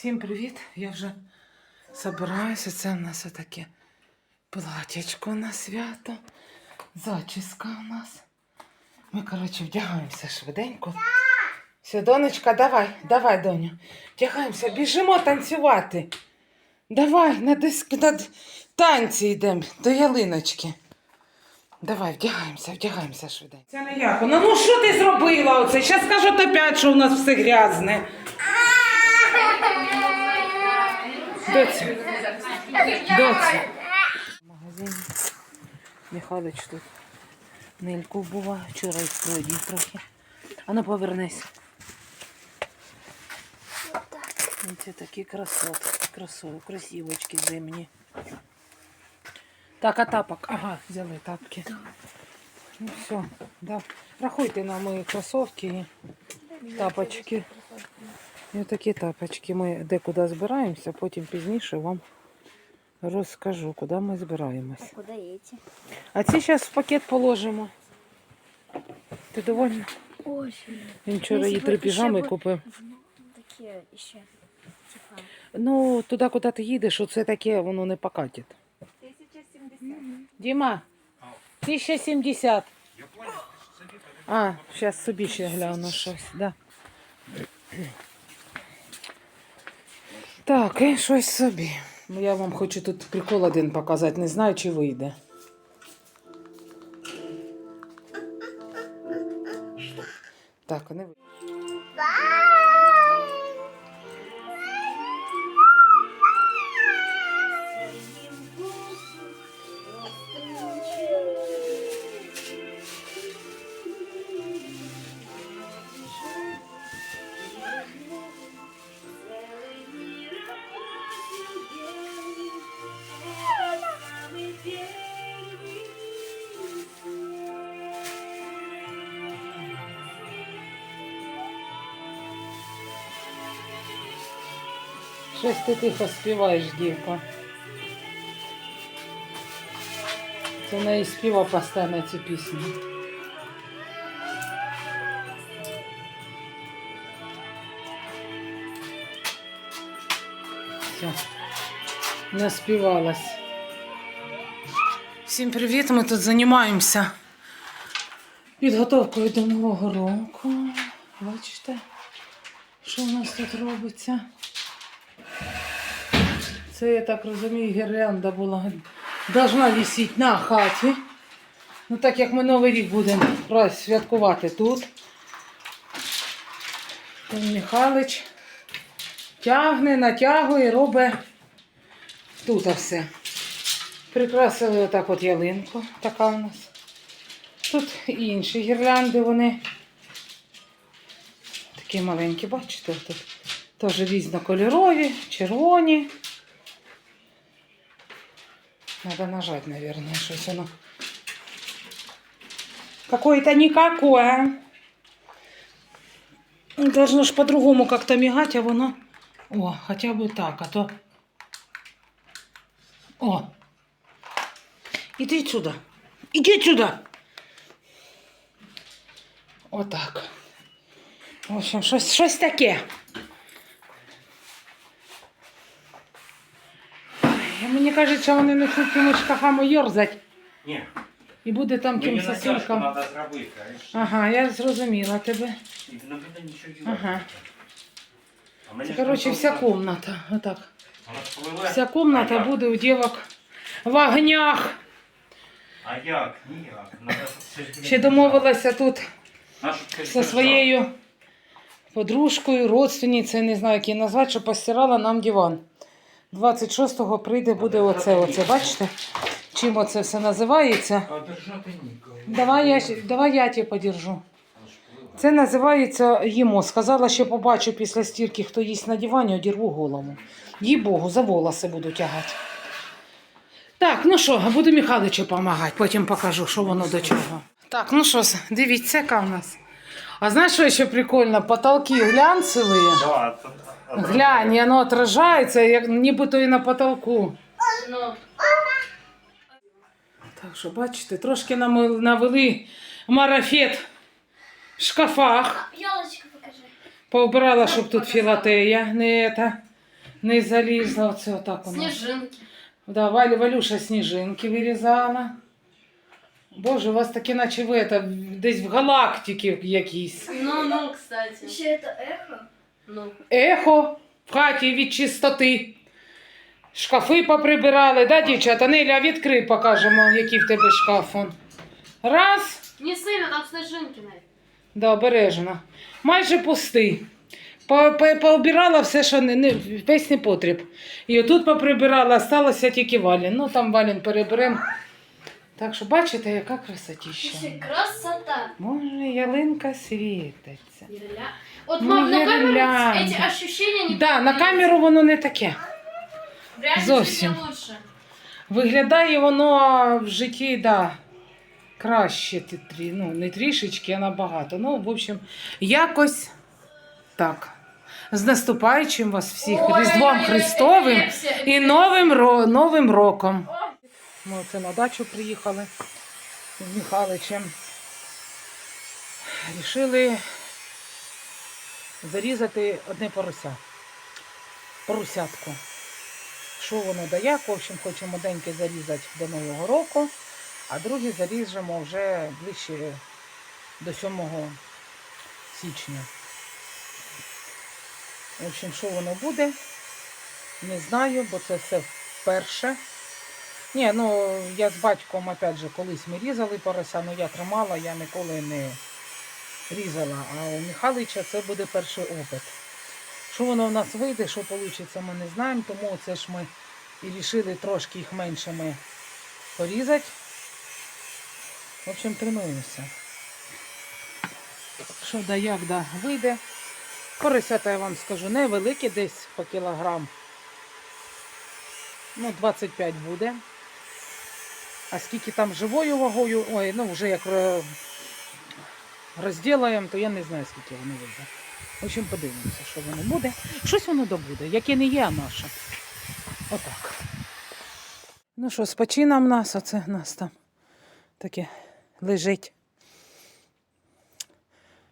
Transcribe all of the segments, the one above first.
Всім привіт! Я вже собираюся. Це в нас таке платячко на свято. Зачіска у нас. Ми, коротше, вдягаємося швиденько. Все, донечка, давай, давай, доню. Вдягаємося, біжимо танцювати. Давай, на диск, на танці йдемо до ялиночки. Давай, вдягаємося, вдягаємося швиденько. Це не як. Ну, ну що ти зробила оце? Зараз скажуть опять, що у нас все грязне. Доця. Доця. В магазині. Михайлович тут нильку буває. Вчора із продів трохи. А ну повернись. Це такі красотки, красоти, красивочки зимні. Так, а тапок? Ага, взяли тапки. Ну все, да. Рахуйте на мої кросовки і тапочки. І такі тапочки. Ми декуди збираємося, потім пізніше вам розкажу, куди ми збираємось. Куда эти? А ці зараз в пакет положимо. Ти довольна? Очень. Він вчора їй три піжами купив. Ну, такие еще. Типа. Ну, туди, куди ти їдеш, оце таке, воно не покатить. 1070. Діма, 1070. А, зараз собі ще гляну щось, да. Так, і щось собі. Ну, я вам хочу тут прикол один показати, не знаю, чи вийде. Так, не вийде. Щось ти тихо співаєш, дівка. Це в неї співа постійно цю пісню. Все. Не співалась. Всім привіт! Ми тут займаємося підготовкою до Нового року. Бачите, що у нас тут робиться? Це, я так розумію, гірлянда була должна висіти на хаті. Ну, так як ми Новий рік будемо раз святкувати тут. Пан Михайлович тягне, натягує, робить тут все. Прикрасили отак от ялинку, така у нас. Тут інші гірлянди вони. Такі маленькі, бачите, тут теж різнокольорові, червоні. Надо нажать, наверное, щось воно. Какое-то никакое. Должно ж по-другому как-то мигать, а воно... О, хотя бы так, а то... О! Иди сюда. Иди сюда. Отак. В общем, щось таке. Мені кажуть, що вони почнуть тими шкафами йорзать. Ні, І буде там мені ким натяжку сосулькам. треба зробити, знаєш. Ага, я зрозуміла тебе. І не буде нічого ділати. Ага. А мені Це, ж коротше, вся комната. Отак. Вся комната А як? буде у дівок в огнях. А як? Ніяк. Надо, все ж Ще домовилася тут Нашу зі своєю подружкою, родственницею, не знаю, як її назвати, що постирала нам диван. 26-го прийде, буде оце, оце, бачите? Чим оце все називається? А держати ніколи. Давай я, давай я тебе подержу. Це називається їмо. Сказала, що побачу після стірки, хто їсть на дивані, одірву голову. Їй Богу, за волоси буду тягати. Так, ну що, буду Михайловичу допомагати, потім покажу, що воно до чого. Так, ну що, дивіться, яка в нас. А знаєш, що ще прикольно? Потолки глянцеві. Да, це- це- Глянь, і воно отражається, як нібито і на потолку. Ну, Так що, бачите, трошки нам навели марафет в шкафах. елочку покажи. Поубирала, щоб тут філатея, не ета. Не залізла, оце отак у нас. Снежинки. Да, Валя, Валюша сніжинки вирізала. Боже, у вас таке, наче ви это, десь в галактиці якійсь. Ну, ну, кстати. Еще это эхо? Ну. Ехо в хаті від чистоти. Шкафи поприбирали, да, дівчата? Неля, відкрий, покажемо, який в тебе шкаф. он. Раз. Не сильно, там снежинки, наверное. Да, обережно. Майже пустий. По- по- Пообирала все, що не, не, весь непотріб. І отут поприбирала, сталося тільки Валін. Ну там Валін переберемо. Так що бачите, яка красотіща. красота. Може, ялинка світиться. Гирля. Вот, Ну, мам, на камеру гирлянда. эти ощущения не Да, на камеру воно не таке. В реальной Зовсім. жизни лучше. Виглядає воно в житті, да, краще, ті- трі- ну, не трішечки, а набагато. Ну, в общем, якось так. З наступаючим вас всіх Ой, Різдвом ой, ой, Христовим епілепсія, і Новим, ро- Новим роком. Ми оце на дачу приїхали з Михайличем. Рішили зарізати одне порося. Поросятку. Що воно да як, в общем, хочемо деньки зарізати до Нового року, а другі заріжемо вже ближче до 7 січня. В общем, що воно буде, не знаю, бо це все вперше. Ні, ну я з батьком, опять же, колись ми різали порося, ну я тримала, я ніколи не різала. А у Михайлича це буде перший опит. Що воно в нас вийде, що вийде, ми не знаємо, тому це ж ми і вирішили трошки їх меншими порізати. В общем, тренуємося. Що да як да вийде. Поросята, я вам скажу, невеликі, десь по кілограм. Ну, 25 буде. А скільки там живою вагою, ой, ну вже як ро- розділаємо, то я не знаю, скільки воно вийде. В общем, подивимося, що воно буде. Щось воно добуде, яке не є, а наше. Отак. Ну що, спочинам нас, оце нас там таке лежить.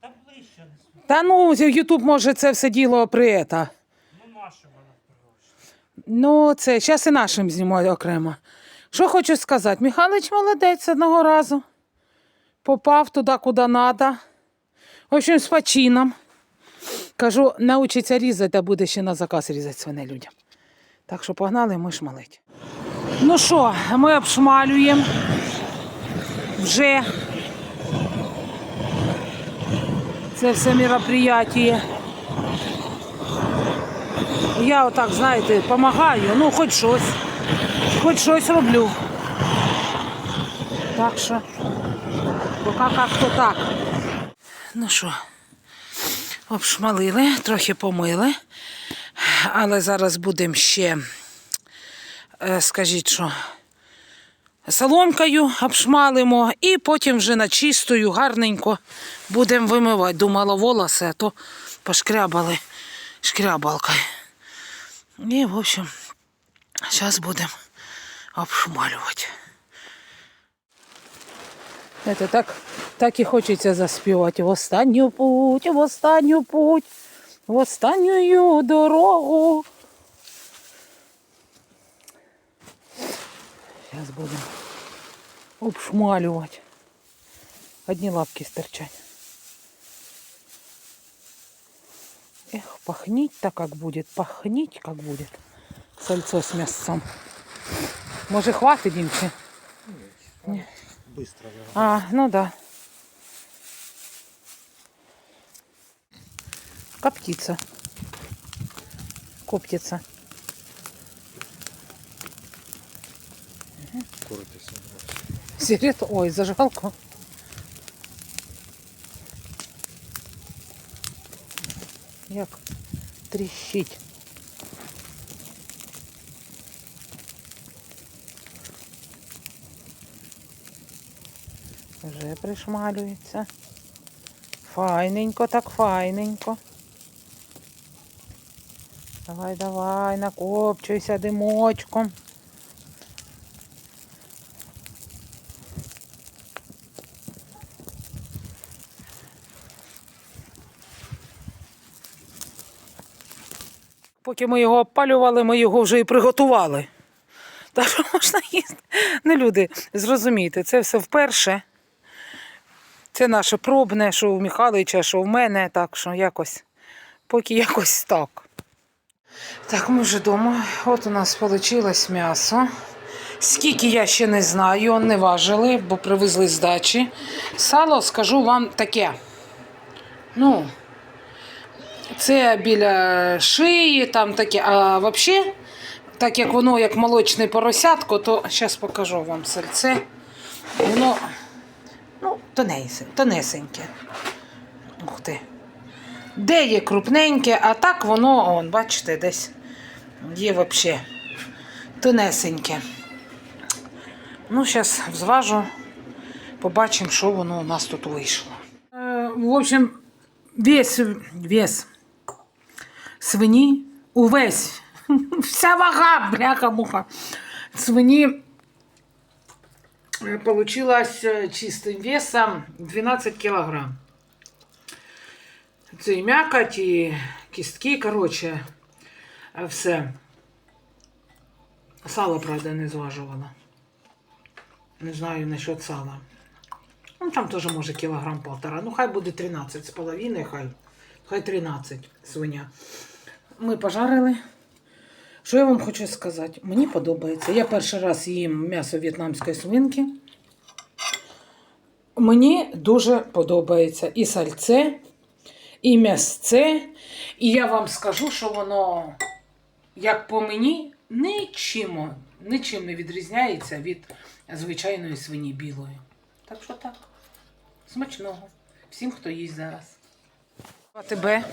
Та ближче не Та ну, Ютуб може це все діло при ета. Ну вона хороша? Ну, це зараз і нашим знімаю окремо. Що хочу сказати, Михайлович молодець одного разу. Попав туди, куди треба. В общем, з почином. Кажу, научиться різати, а буде ще на заказ різати свине людям. Так що погнали, ми шмалить. Ну що, ми обшмалюємо. Вже це все мероприятие. Я отак, знаєте, допомагаю, ну хоч щось. Хоч щось роблю. Так що, поки як-то так. Ну що, обшмалили, трохи помили. Але зараз будемо ще, е, скажіть що, соломкою обшмалимо і потім вже на чистою, гарненько будемо вимивати. Думала волоси, а то пошкрябали шкрябалкою. І, в общем, зараз будемо обшмалювати. Це так, так і хочеться заспівати. В останню путь, в останню путь, в останню дорогу. Зараз будемо обшмалювати. Одні лапки стирчать. Эх, пахнить-то как будет, пахнить как будет. Сальцо с мясом. Может, хватит, Димче? Быстро. А, ну да. Коптится. Коптится. Куритися. Сигарету, ой, зажигалку. Як тріщить. Пришмалюється. Файненько, так файненько. Давай, давай, накопчуйся димочком. Поки ми його опалювали, ми його вже і приготували. Так що можна їсти. Ну, люди, зрозумійте, це все вперше. Це наше пробне, що у Михайловича, що в мене, так що якось, поки якось так. Так, ми вже вдома. От у нас вийшло м'ясо. Скільки я ще не знаю, не важили, бо привезли з дачі. Сало, скажу вам таке. Ну, це біля шиї, там таке. А взагалі, так як воно як молочне поросятко, то зараз покажу вам сальце. Воно ну, тонесеньке. Ух ти. Де є крупненьке, а так воно, он, бачите, десь є взагалі тонесеньке. Ну, зараз зважу, побачимо, що воно у нас тут вийшло. Е, в общем, весь вес свині, увесь, вся вага, бляха-муха, свині е, получилась е, весом 12 кілограм. Це і м'якоть, і кістки, коротше, е, все. Сало, правда, не зважувала. Не знаю насчет сала. Ну, там теж може кілограм полтора. Ну, хай буде 13 з половиною, хай. Хай 13 свиня. Ми пожарили. Що я вам хочу сказати? Мені подобається. Я перший раз їм м'ясо в'єтнамської свинки. Мені дуже подобається і сальце, і м'ясце. І я вам скажу, що воно, як по мені, нічим, нічим не відрізняється від звичайної свині білої. Так що так. Смачного. Всім, хто їсть зараз. А тебе?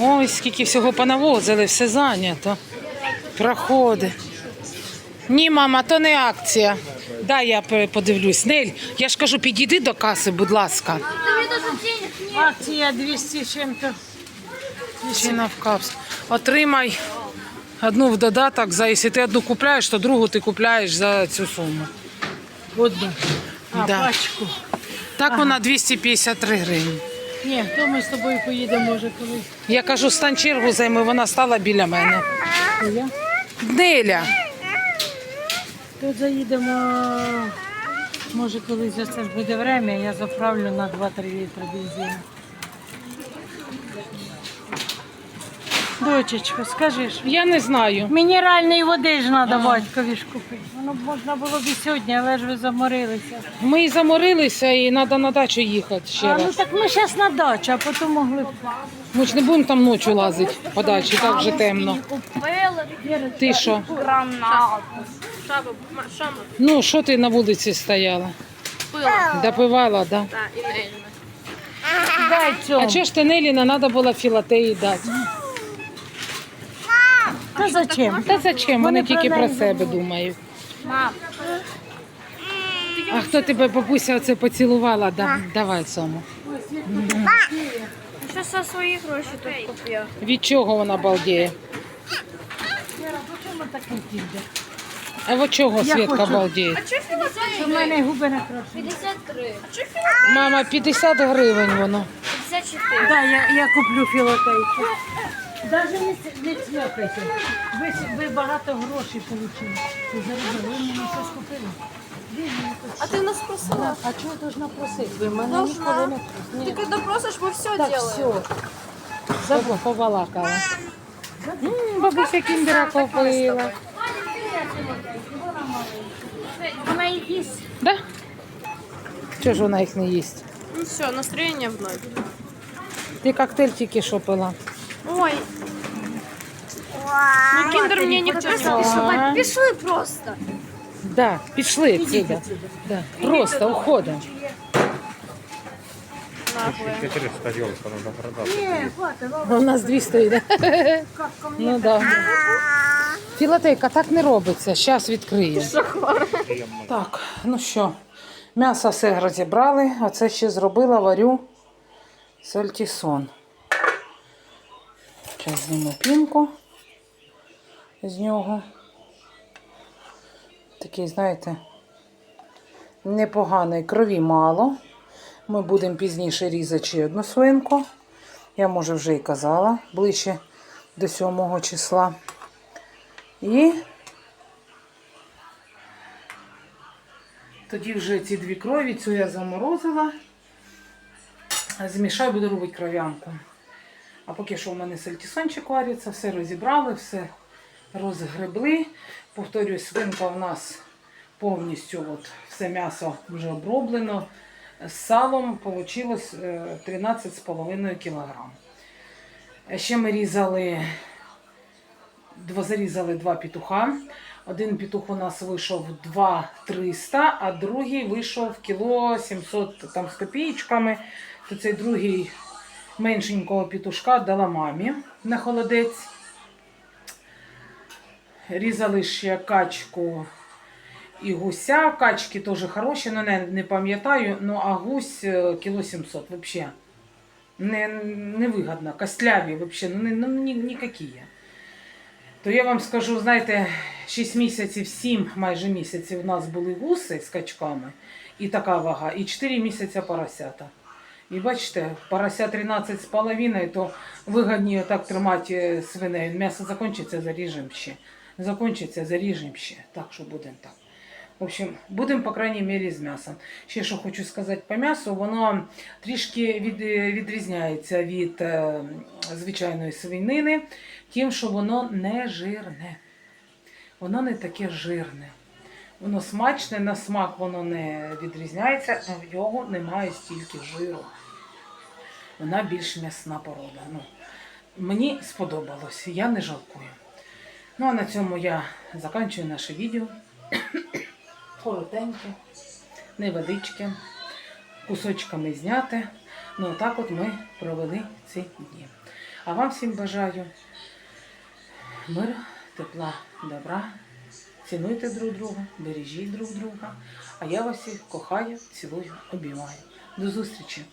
Ой, скільки всього понавозили, все зайнято. Проходи. Ні, мама, то не акція. Дай я подивлюсь. Нель, я ж кажу, підійди до каси, будь ласка. Акція 200 з чим-то. Отримай одну в додаток, за якщо ти одну купляєш, то другу ти купляєш за цю суму. Одну. А, Да. пачку. Так вона 253 гривні. Ні, то ми з тобою поїдемо, може, колись. Я кажу, стань чергу займи, вона стала біля мене. Я? Неля, Тут заїдемо, може, колись це буде время, я заправлю на 2-3 літри бензину. Дочечко, скажи ж, я не знаю. мінеральної води ж треба батькові ж купити. Воно б можна було б і сьогодні, але ж ви заморилися. Ми заморилися і треба на дачу їхати ще А, ну раз. так ми зараз на дачу, а потім могли б. Ми ж не будемо там ночі лазити по дачі, так вже темно. Ти що? Шаба, шама. Ну, що ти на вулиці стояла? Пила. Допивала, да? Да, і. Дай цьому. А чого ж ти Неліна треба було філатеї дати? Та зачем? Та зачем? Вони Вони тільки про себе думають. Мам. А хто тебе бабуся оце поцілувала? Да. Давай цьому. Що за свої гроші тут купив? Від чого вона балдіє? А від чого хочу. балдіє? У мене губи не красиві. 53. Мама, 50 гривень воно. 54. Да, я, я куплю філотейку. Навіть не, ц- не цьокайте. Ви, с- ви багато грошей отримали. Ви заробили. Ви мені щось купили. Ви мені хоч А ты нас просила? А чого я должна просити? Ви мене Должна. ніколи не просите. Ты когда просишь, мы все Так, делаем. все. Забув, побалакала. М, Бабуся кіндера купила. Вона їх їсть. Да? Чого ж вона їх не їсть? Ну все, настроение вновь. Ти коктейль тільки що пила. Ой. Ну, киндер мне не хочется. Ага. Пиши просто. Да, пішли відсюди. Да. Просто уходимо. Наглая. 400 надо продать. Ні, хватить, ладно, У нас дві стоїть. да? мені. Ну да. Філатейка так не робиться. Зараз відкриємо. Так, ну що, м'ясо все розібрали, а це ще зробила варю сальтісон. Зараз зніму пінку з нього. Такий, знаєте, непоганий, крові мало. Ми будемо пізніше різати ще одну свинку. Я, може, вже і казала, ближче до 7 числа. І тоді вже ці дві крові, цю я заморозила. Змішаю, буду робити кров'янку. А поки що в мене сальтісончик вариться, все розібрали, все розгребли. Повторюю, свинка в нас повністю от, все м'ясо вже оброблено. З салом вийшло 13,5 кг. Ще ми різали, зарізали два петуха. Один петух у нас вийшов 2,300, а другий вийшов кіло 700 там, з копійками. То цей другий меншенького петушка дала мамі на холодець. Різали ще качку і гуся. Качки теж хороші, але не, не пам'ятаю. Ну а гусь е, кіло 700 взагалі. Не, невигодно, костляві взагалі, ну, не, ну ні, ніякі. То я вам скажу, знаєте, 6 місяців, 7 майже місяців у нас були гуси з качками, і така вага, і 4 місяці поросята. І бачите, порося 13,5, то вигідніше так тримати е, свиней. М'ясо закінчиться, заріжемо ще. Закінчиться, заріжемо ще. Так що будемо так. В общем, будемо, по крайній мірі, з м'ясом. Ще що хочу сказати по м'ясу, воно трішки від, відрізняється від е, звичайної свинини, тим, що воно не жирне. Воно не таке жирне. Воно смачне, на смак воно не відрізняється, але в нього немає стільки жиру. Вона більш м'ясна порода. Ну, мені сподобалось, я не жалкую. Ну а на цьому я закінчую наше відео. Коротеньке, невеличке, кусочками зняте. Ну, так от ми провели ці дні. А вам всім бажаю миру, тепла, добра. Цінуйте друг друга, бережіть друг друга. А я вас всіх кохаю, цілую, обіймаю. До зустрічі!